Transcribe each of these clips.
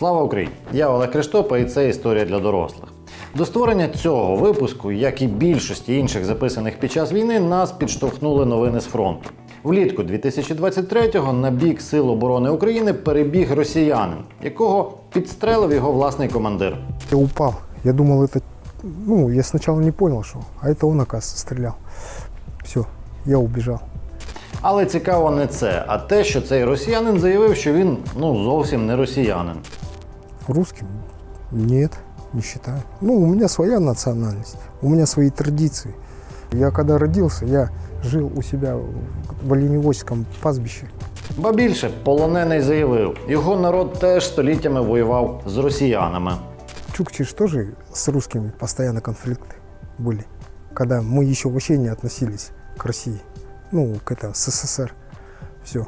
Слава Україні! Я Олег Криштопа і це історія для дорослих. До створення цього випуску, як і більшості інших записаних під час війни, нас підштовхнули новини з фронту. Влітку 2023-го на бік Сил оборони України перебіг росіянин, якого підстрелив його власний командир. Я упал. Я думал, это... Ну, я сначала не понял, что... А это он, оказывается, стрелял. Все, я убежал. Але цікаво не це, а те, що цей росіянин заявив, що він ну зовсім не росіянин. Русским? Нет, не считаю. Ну, у меня своя национальность, у меня свои традиции. Я когда родился, я жил у себя в Оленеводском пастбище. Ба більше полонений заявив, його народ теж століттями воював з росіянами. Чукчи ж тоже с русскими постоянно конфликты были, когда мы еще вообще не относились к России, ну, к это, СССР, все.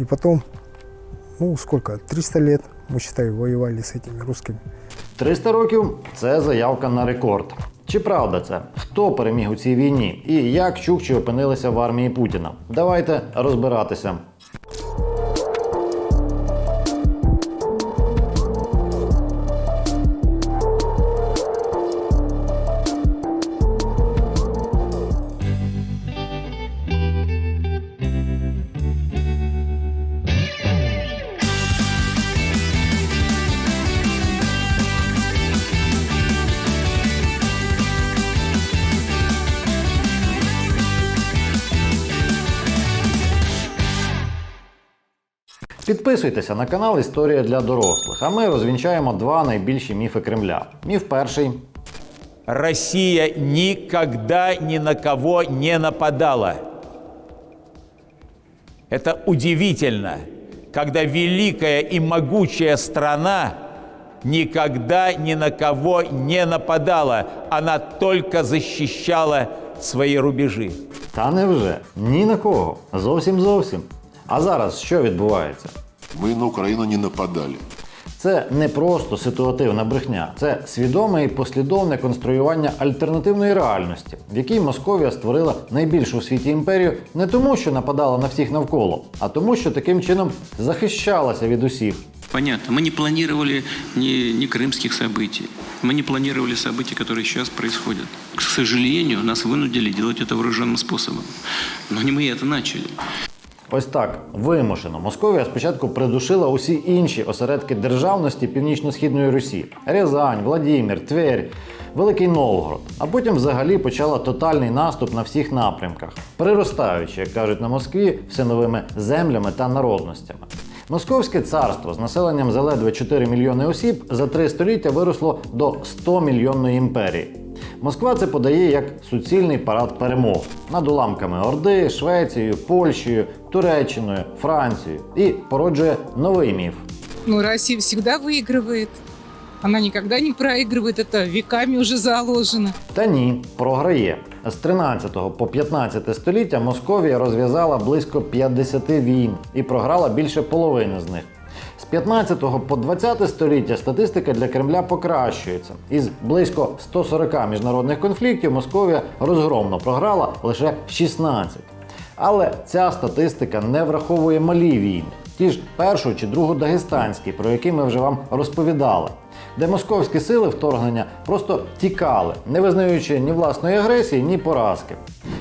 И потом, ну, сколько, 300 лет, мы, считай, воевали с этими русскими. 300 років це заявка на рекорд. Чи правда це? Хто переміг у цій війні? І як чукчі опинилися в армії Путіна? Давайте розбиратися. Підписуйтеся на канал Історія для дорослих. А ми розвінчаємо два найбільші міфи Кремля. Міф перший Россия никогда ни на кого не нападала. Это удивительно, когда великая и могучая страна никогда ни на кого не нападала. Она только защищала свои рубежи. Та невже? Ні на кого. Зовсім зовсім. А зараз що відбувається? Мы на Украину не нападали. Це не просто ситуативна брехня, це свідоме і послідовне конструювання альтернативної реальності, в якій Московія створила найбільшу у світі імперію не тому, що нападала на всіх навколо, а тому, що таким чином захищалася від усіх. Понятно. Мы не планировали ни, ни крымских событий. Мы не планировали события, которые сейчас происходят. К сожалению, нас вынудили делать это вооруженным способом. Но не мы это начали. Ось так вимушено Московія спочатку придушила усі інші осередки державності північно-східної Русі: Рязань, Владімір, Тверь, Великий Новгород. А потім взагалі почала тотальний наступ на всіх напрямках, приростаючи, як кажуть на Москві, все новими землями та народностями. Московське царство з населенням за ледве 4 мільйони осіб за три століття виросло до 100 мільйонної імперії. Москва це подає як суцільний парад перемог над уламками Орди, Швецією, Польщею, Туреччиною, Францією і породжує новий міф. Ну, Россия всегда выигрывает. Она никогда не проигрывает, это веками уже заложено. Та ні, програє. З 13 по 15 століття Московія розв'язала близько 50 війн і програла більше половини з них. З 15 по 20 століття статистика для Кремля покращується. Із близько 140 міжнародних конфліктів Московія розгромно програла лише 16. Але ця статистика не враховує малі війни, ті ж першу чи другу дагестанські, про які ми вже вам розповідали, де московські сили вторгнення просто тікали, не визнаючи ні власної агресії, ні поразки.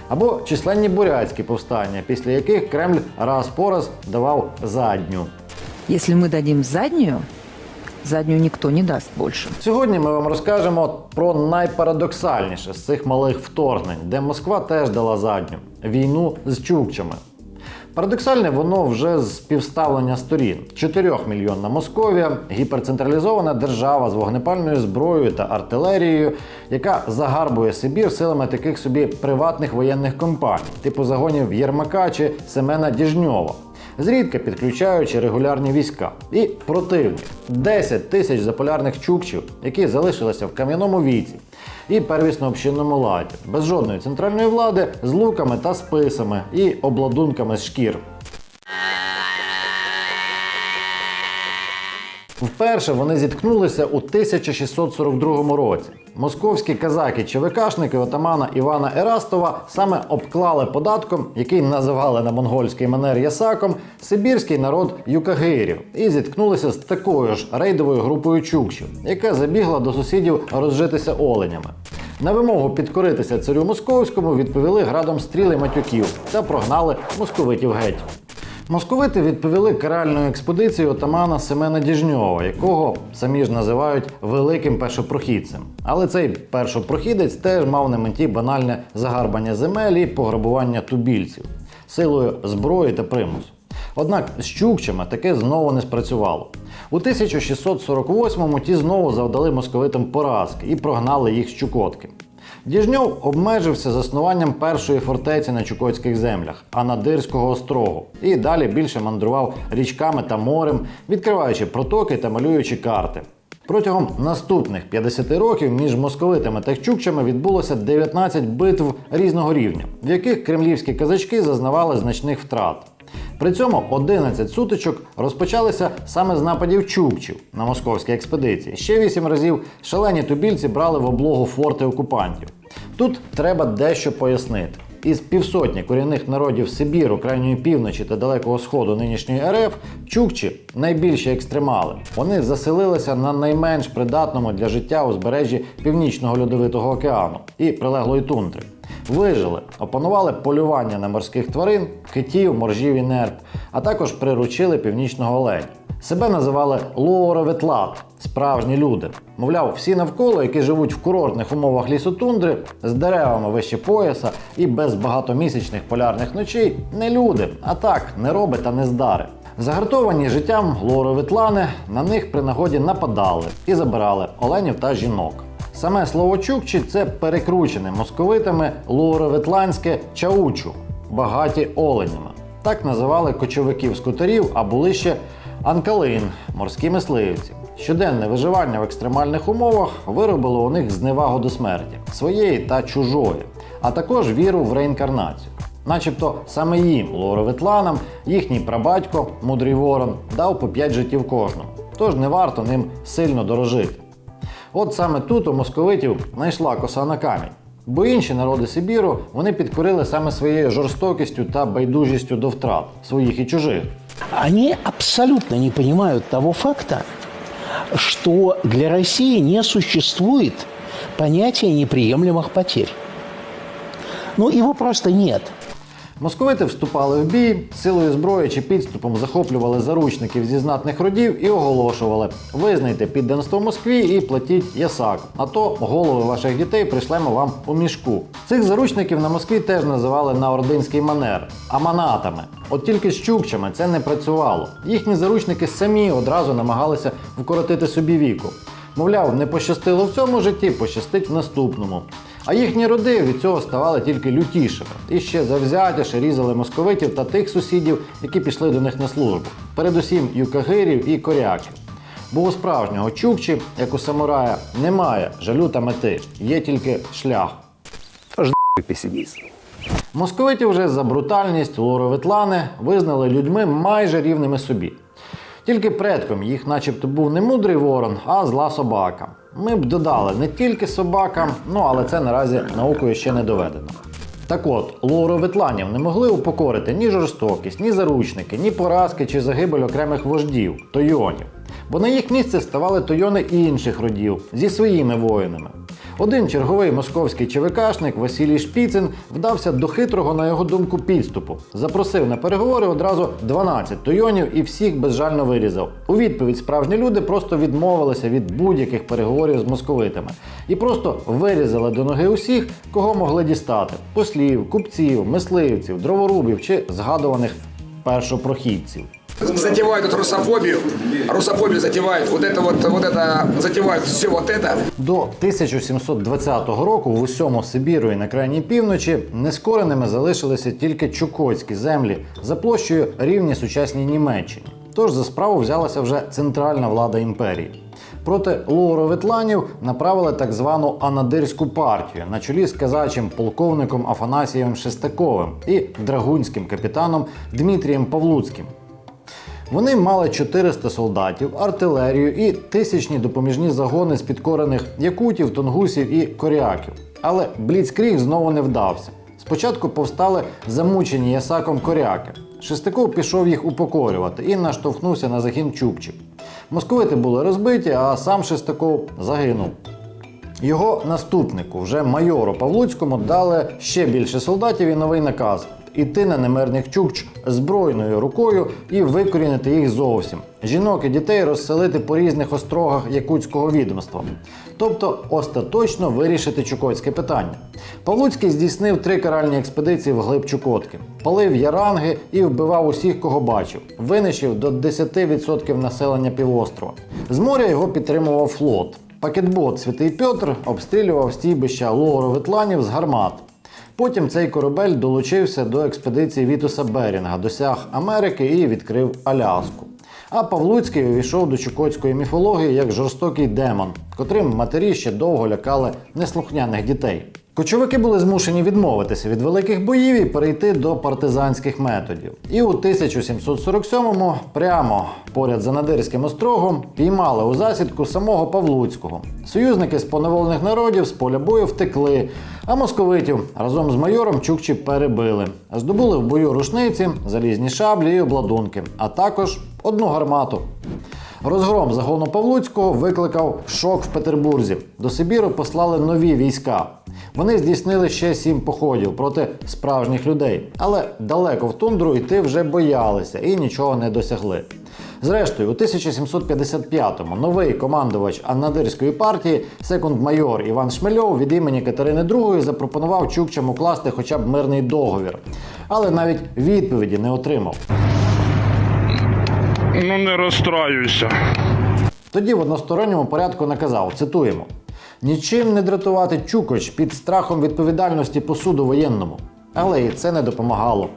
Або численні бурятські повстання, після яких Кремль раз по раз давав задню. Если мы дадим заднюю, заднюю никто не даст больше. Сьогодні ми вам розкажемо про найпарадоксальніше з цих малих вторгнень, де Москва теж дала задню війну з чукчами. Парадоксальне воно вже з співставлення сторін: 4 мільйонна Московія, гіперцентралізована держава з вогнепальною зброєю та артилерією, яка загарбує Сибір силами таких собі приватних воєнних компаній, типу загонів Єрмака чи Семена Діжньова. Зрідка підключаючи регулярні війська. І противник 10 тисяч заполярних чукчів, які залишилися в кам'яному віці і первісно общинному ладі, без жодної центральної влади, з луками та списами і обладунками з шкір. Вперше вони зіткнулися у 1642 році. Московські казаки-ЧВКшники отамана Івана Ерастова саме обклали податком, який називали на монгольський манер ясаком, сибірський народ юкагирів і зіткнулися з такою ж рейдовою групою чукчів, яка забігла до сусідів розжитися оленями. На вимогу підкоритися царю московському відповіли градом стріли матюків та прогнали московитів геть. Московити відповіли каральною експедицією отамана Семена Діжньова, якого самі ж називають великим першопрохідцем. Але цей першопрохідець теж мав на меті банальне загарбання земель і пограбування тубільців силою зброї та примусу. Однак з чукчами таке знову не спрацювало. У 1648-му ті знову завдали московитам поразки і прогнали їх з Чукотки. Діжньов обмежився заснуванням першої фортеці на Чукотських землях, Анадирського острогу, і далі більше мандрував річками та морем, відкриваючи протоки та малюючи карти. Протягом наступних 50 років між московитами та чукчами відбулося 19 битв різного рівня, в яких кремлівські казачки зазнавали значних втрат. При цьому 11 сутичок розпочалися саме з нападів чукчів на московські експедиції. Ще 8 разів шалені тубільці брали в облогу форти окупантів. Тут треба дещо пояснити. Із півсотні корінних народів Сибіру, крайньої півночі та далекого сходу нинішньої РФ, чукчі найбільші екстремали. Вони заселилися на найменш придатному для життя узбережжі Північного льодовитого океану і прилеглої тундри. Вижили, опанували полювання на морських тварин, китів, моржів і нерп, а також приручили північного оленя. Себе називали луороветлат, справжні люди. Мовляв, всі навколо, які живуть в курортних умовах лісотундри, з деревами вище пояса і без багатомісячних полярних ночей, не люди, а так, не роби та нездари. Загартовані життям луороветлани на них при нагоді нападали і забирали оленів та жінок. Саме слово чукчі це перекручене московитами луороветланське чаучу, багаті оленями. Так називали кочовиків скутерів, а були ще анкалин, морські мисливці. Щоденне виживання в екстремальних умовах виробило у них зневагу до смерті, своєї та чужої, а також віру в реінкарнацію. Начебто саме їм, лоровитланам, їхній прабатько, мудрий ворон, дав по 5 життів кожному, тож не варто ним сильно дорожити. От саме тут у московитів знайшла коса на камінь. Бо інші народи Сибіру вони підкорили саме своєю жорстокістю та байдужістю до втрат своїх і чужих. Они абсолютно не понимают того факта, что для России не существует понятия неприемлемых потерь. Ну, его просто нет. Московити вступали в бій, силою зброї чи підступом захоплювали заручників зі знатних родів і оголошували: визнайте підданство Москві і платіть ясак. А то голови ваших дітей пришлемо вам у мішку. Цих заручників на Москві теж називали на ординський манер аманатами. От тільки з чукчами це не працювало. Їхні заручники самі одразу намагалися вкоротити собі віку. Мовляв, не пощастило в цьому житті, пощастить в наступному. А їхні роди від цього ставали тільки лютішими і ще завзятіше різали московитів та тих сусідів, які пішли до них на службу. Передусім юкагирів і коряків. Бо у справжнього чукчі, як у самурая, немає жалю та мети, є тільки шлях. Пессимизм. Московиті вже за брутальність лоровитлани визнали людьми майже рівними собі. Тільки предком їх начебто був не мудрий ворон, а зла собака. Ми б додали не тільки собака, ну але це наразі наукою ще не доведено. Так от, лоровитланів не могли упокорити ні жорстокість, ні заручники, ні поразки чи загибель окремих вождів, тойонів. Бо на їх місце ставали тойони інших родів зі своїми воїнами. Один черговий московський ЧВКшник Василій Шпіцин вдався до хитрого, на його думку, підступу. Запросив на переговори одразу 12 тойонів і всіх безжально вирізав. У відповідь справжні люди просто відмовилися від будь-яких переговорів з московитами і просто вирізали до ноги усіх, кого могли дістати: послів, купців, мисливців, дроворубів чи згадуваних першопрохідців. затевают эту русофобию, русофобию затевают, вот это вот, вот это, затевают все вот это. До 1720 року в усьому Сибіру і на крайній півночі нескореними залишилися тільки чукотські землі за площею рівні сучасній Німеччині. Тож за справу взялася вже центральна влада імперії. Проти лоуровитланів направили так звану Анадирську партію на чолі з казачим полковником Афанасієм Шестаковим і драгунським капітаном Дмитрієм Павлуцьким. Вони мали 400 солдатів, артилерію і тисячні допоміжні загони з підкорених якутів, тунгусів і коріаків. Але Бліцкріг знову не вдався. Спочатку повстали замучені ясаком коряки. Шестаков пішов їх упокорювати і наштовхнувся на загін чукчів. Московити були розбиті, а сам Шестаков загинув. Його наступнику, вже майору Павлуцькому, дали ще більше солдатів і новий наказ іти на немирних чукч збройною рукою і викорінити їх зовсім. Жінок і дітей розселити по різних острогах якутського відомства. Тобто остаточно вирішити чукотське питання. Павлуцький здійснив три каральні експедиції в глиб Чукотки, палив яранги і вбивав усіх, кого бачив, винищив до 10% населення півострова. З моря його підтримував флот. Пакетбот Святий Петр обстрілював стійбища лору з гармат. Потім цей корабель долучився до експедиції Вітуса Берінга, досяг Америки і відкрив Аляску. А Павлуцький увійшов до чукотської міфології як жорстокий демон, котрим матері ще довго лякали неслухняних дітей. Кочовики були змушені відмовитися від великих боїв і перейти до партизанських методів. І у 1747-му, прямо поряд за Надирським острогом, піймали у засідку самого Павлуцького. Союзники з поневолених народів з поля бою втекли, а московитів разом з майором Чукчі перебили. Здобули в бою рушниці, залізні шаблі і обладунки, а також одну гармату. Розгром загону Павлуцького викликав шок в Петербурзі. До Сибіру послали нові війська. Вони здійснили ще сім походів проти справжніх людей, але далеко в тундру йти вже боялися і нічого не досягли. Зрештою, у 1755-му новий командувач Аннадирської партії, секунд-майор Іван Шмельов від імені Катерини II запропонував Чукчам укласти хоча б мирний договір, але навіть відповіді не отримав. Ну не розстраюйся. Тоді в односторонньому порядку наказав, цитуємо: нічим не дратувати Чукоч під страхом відповідальності по суду воєнному. Але і це не допомагало.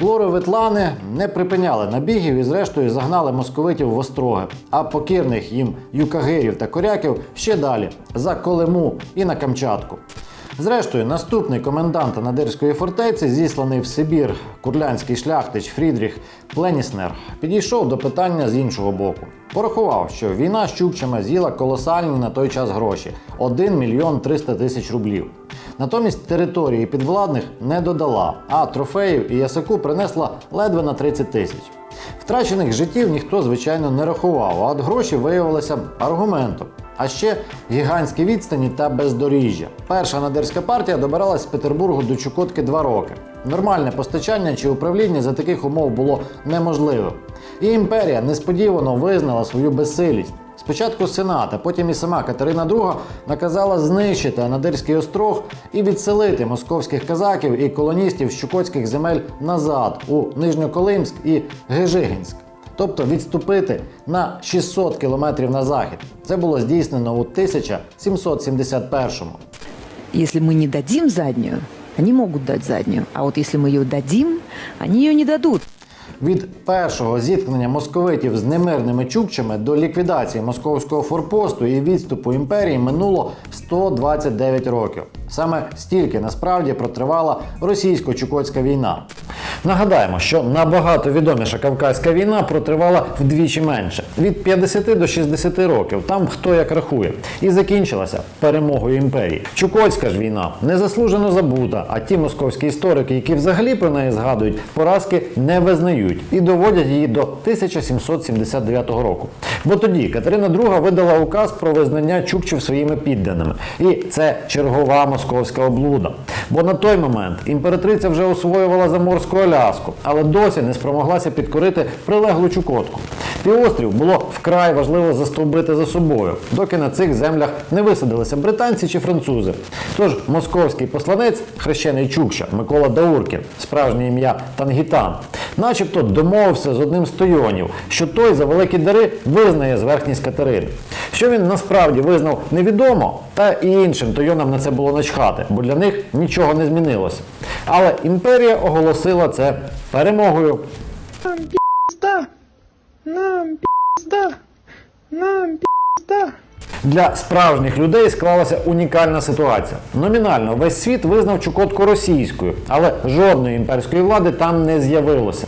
Лори Ветлани не припиняли набігів і, зрештою, загнали московитів в остроги, а покірних їм юкагирів та коряків ще далі за Колиму і на Камчатку. Зрештою, наступний комендант Надирської фортеці, зісланий в Сибір курлянський шляхтич Фрідріх Пленіснер, підійшов до питання з іншого боку. Порахував, що війна з Чукчами з'їла колосальні на той час гроші 1 мільйон 300 тисяч рублів. Натомість території підвладних не додала, а трофеїв і ясаку принесла ледве на 30 тисяч. Втрачених життів ніхто, звичайно, не рахував, а от гроші виявилися аргументом. А ще гігантські відстані та бездоріжжя. Перша надирська партія добиралась з Петербургу до Чукотки два роки. Нормальне постачання чи управління за таких умов було неможливим. І імперія несподівано визнала свою безсилість. Спочатку Сенат, а потім і сама Катерина II наказала знищити Анадирський острог і відселити московських казаків і колоністів з чукотських земель назад у Нижньоколимськ і Гежигінськ. Тобто відступити на 600 кілометрів на захід. Це було здійснено у 1771-му. Если мы не дадим заднюю, они могут дать заднюю. А вот если мы ее дадим, они ее не дадут. Від першого зіткнення московитів з немирними чукчами до ліквідації московського форпосту і відступу імперії минуло 129 років. Саме стільки насправді протривала російсько-чукотська війна. Нагадаємо, що набагато відоміша Кавказька війна протривала вдвічі менше від 50 до 60 років, там хто як рахує, і закінчилася перемогою імперії. Чукотська ж війна незаслужено забута, а ті московські історики, які взагалі про неї згадують, поразки не визнають і доводять її до 1779 року. Бо тоді Катерина II видала указ про визнання чукчів своїми підданими. І це чергова московська облуда. Бо на той момент імператриця вже освоювала заморську Аляску, але досі не спромоглася підкорити прилеглу Чукотку. Півострів було вкрай важливо застовбити за собою, доки на цих землях не висадилися британці чи французи. Тож московський посланець, хрещений Чукча Микола Дауркін, справжнє ім'я Тангітан, начебто домовився з одним з тойонів, що той за великі дари визнає зверхність Катерини. Що він насправді визнав невідомо, та і іншим тойонам на це було начхати, бо для них нічого не змінилося. Але імперія оголосила це перемогою. Для справжніх людей склалася унікальна ситуація. Номінально весь світ визнав Чукотку російською, але жодної імперської влади там не з'явилося.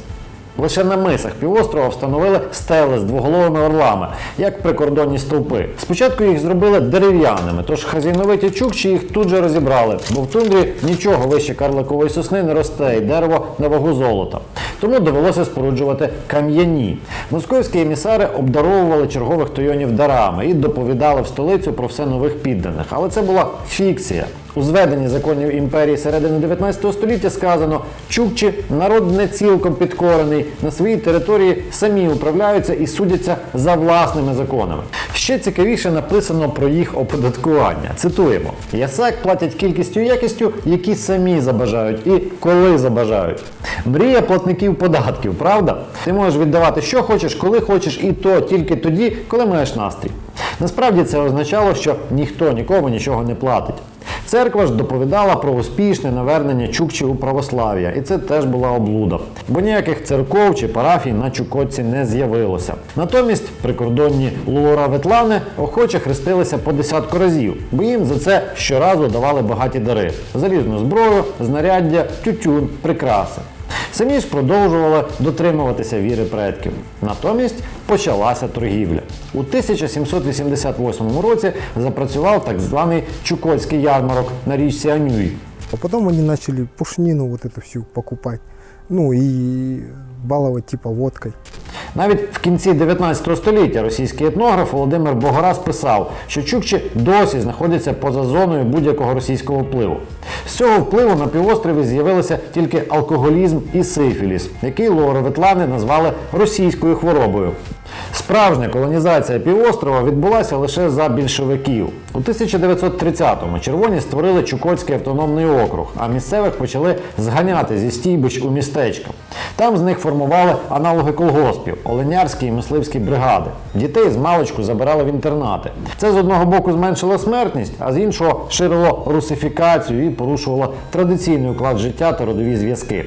Лише на мисах півострова встановили стели з двоголовими орлами, як прикордонні стовпи. Спочатку їх зробили дерев'яними, тож хазяйновиті чукчі їх тут же розібрали, бо в тундрі нічого вище карликової сосни не росте, і дерево на вагу золота. Тому довелося споруджувати кам'яні. Московські емісари обдаровували чергових тойонів дарами і доповідали в столицю про все нових підданих. Але це була фікція. У зведенні законів імперії середини 19 століття сказано, чукчі народ не цілком підкорений, на своїй території самі управляються і судяться за власними законами. Ще цікавіше написано про їх оподаткування. Цитуємо: ясак платять кількістю і якістю, які самі забажають і коли забажають. Мрія платників податків, правда? Ти можеш віддавати що хочеш, коли хочеш, і то тільки тоді, коли маєш настрій. Насправді це означало, що ніхто нікому нічого не платить. Церква ж доповідала про успішне навернення чукчів у православ'я, і це теж була облуда. Бо ніяких церков чи парафій на Чукотці не з'явилося. Натомість прикордонні Лура Ветлани охоче хрестилися по десятку разів, бо їм за це щоразу давали багаті дари: залізну зброю, знаряддя, тютюн, прикраси. Самі ж продовжували дотримуватися віри предків. Натомість почалася торгівля. У 1788 році запрацював так званий Чукотський ярмарок на річці Анюй. А потім вони почали пушнину вот эту всю покупати. Ну и баловать типа водкой. Навіть в кінці 19 століття російський етнограф Володимир Богораз писав, що чукчі досі знаходяться поза зоною будь-якого російського впливу. З цього впливу на півострові з'явилися тільки алкоголізм і сифіліс, який лореветлани назвали російською хворобою. Справжня колонізація півострова відбулася лише за більшовиків. У 1930-му червоні створили Чукотський автономний округ, а місцевих почали зганяти зі стійбищ у містечка. Там з них формували аналоги колгоспів, оленярські і мисливські бригади. Дітей з маличку забирали в інтернати. Це з одного боку зменшило смертність, а з іншого ширило русифікацію і порушувало традиційний уклад життя та родові зв'язки.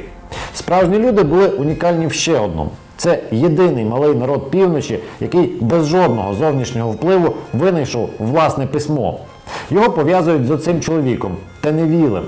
Справжні люди були унікальні в ще одному. Це єдиний малий народ півночі, який без жодного зовнішнього впливу винайшов власне письмо. Його пов'язують з оцим чоловіком Теневілем.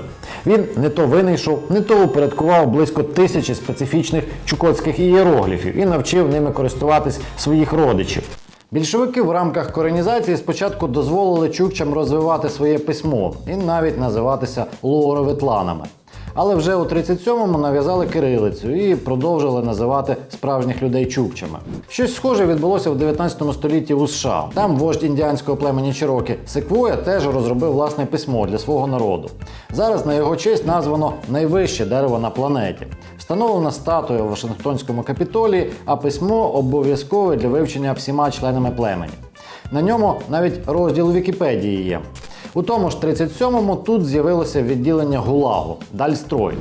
Він не то винайшов, не то упорядкував близько тисячі специфічних чукотських ієрогліфів і навчив ними користуватись своїх родичів. Більшовики в рамках коренізації спочатку дозволили чукчам розвивати своє письмо і навіть називатися луоровитланами. Але вже у 37-му нав'язали кирилицю і продовжили називати справжніх людей чукчами. Щось схоже відбулося в 19 столітті у США. Там вождь індіанського племені Чирокі Секвоя теж розробив власне письмо для свого народу. Зараз на його честь названо найвище дерево на планеті. Встановлена статуя в Вашингтонському капітолії, а письмо обов'язкове для вивчення всіма членами племені. На ньому навіть розділ Вікіпедії є. У тому ж 37-му тут з'явилося відділення ГУЛАГу Дальстрой.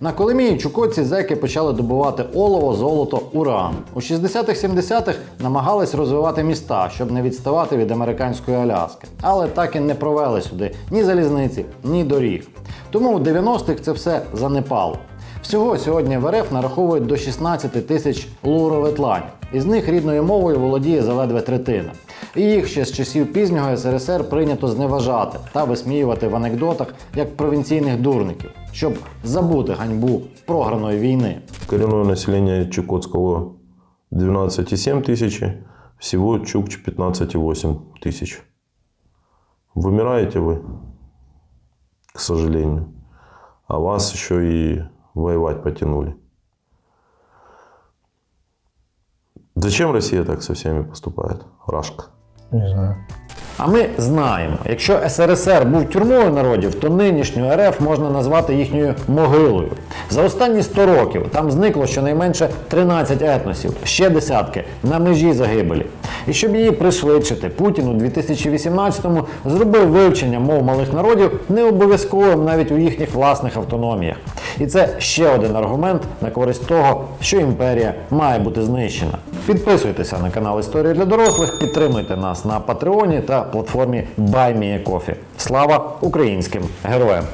На Колимії чукотці зеки почали добувати олово, золото, уран. У 60-х-70-х намагались розвивати міста, щоб не відставати від американської Аляски. Але так і не провели сюди ні залізниці, ні доріг. Тому у 90-х це все занепало. Всього сьогодні в РФ нараховують до 16 тисяч луроветланів. Із них рідною мовою володіє заледве третина І їх ще з часів пізнього СРСР прийнято зневажати та висміювати в анекдотах як провінційних дурників, щоб забути ганьбу програної війни. Коренное население Чукотского 12,7 тысячи, всего Чукч 15,8 тысяч. Вымираете вы, к сожалению. А вас еще и воевать потянули. Зачем Россия так со всеми поступает? Рашка. Не знаю. А ми знаємо, якщо СРСР був тюрмою народів, то нинішню РФ можна назвати їхньою могилою. За останні 100 років там зникло щонайменше 13 етносів, ще десятки на межі загибелі. І щоб її пришвидшити, Путін у 2018-му зробив вивчення мов малих народів не обов'язковим навіть у їхніх власних автономіях. І це ще один аргумент на користь того, що імперія має бути знищена. Підписуйтеся на канал Історія для дорослих, підтримуйте нас на Патреоні та платформі BuyMeACoffee. Слава українським героям!